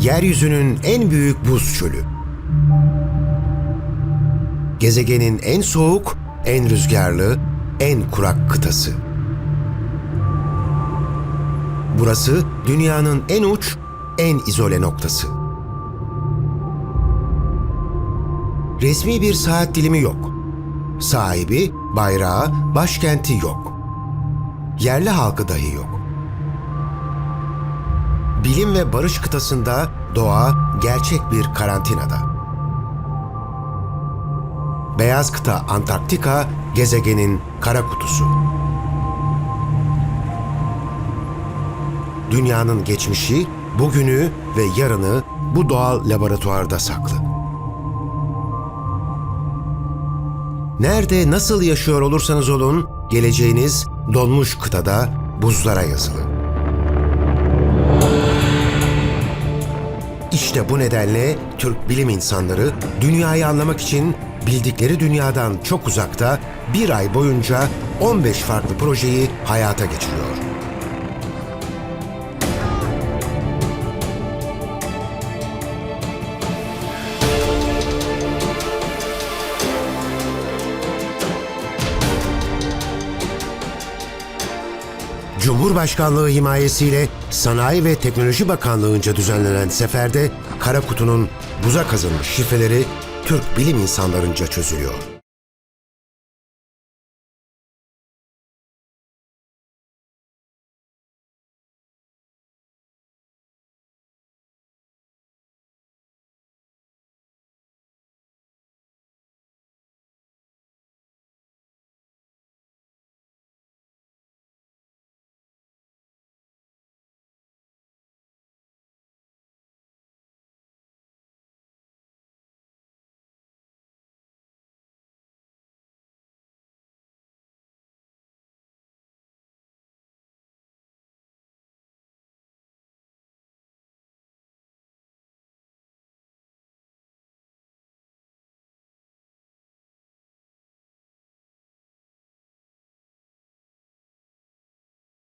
yeryüzünün en büyük buz çölü. Gezegenin en soğuk, en rüzgarlı, en kurak kıtası. Burası dünyanın en uç, en izole noktası. Resmi bir saat dilimi yok. Sahibi, bayrağı, başkenti yok. Yerli halkı dahi yok. Bilim ve barış kıtasında doğa gerçek bir karantinada. Beyaz kıta Antarktika gezegenin kara kutusu. Dünyanın geçmişi, bugünü ve yarını bu doğal laboratuvarda saklı. Nerede nasıl yaşıyor olursanız olun, geleceğiniz donmuş kıtada buzlara yazılı. İşte bu nedenle Türk bilim insanları dünyayı anlamak için bildikleri dünyadan çok uzakta bir ay boyunca 15 farklı projeyi hayata geçiriyor. Cumhurbaşkanlığı himayesiyle Sanayi ve Teknoloji Bakanlığı'nca düzenlenen seferde Kara Kutu'nun buza kazınmış şifreleri Türk bilim insanlarınca çözülüyor.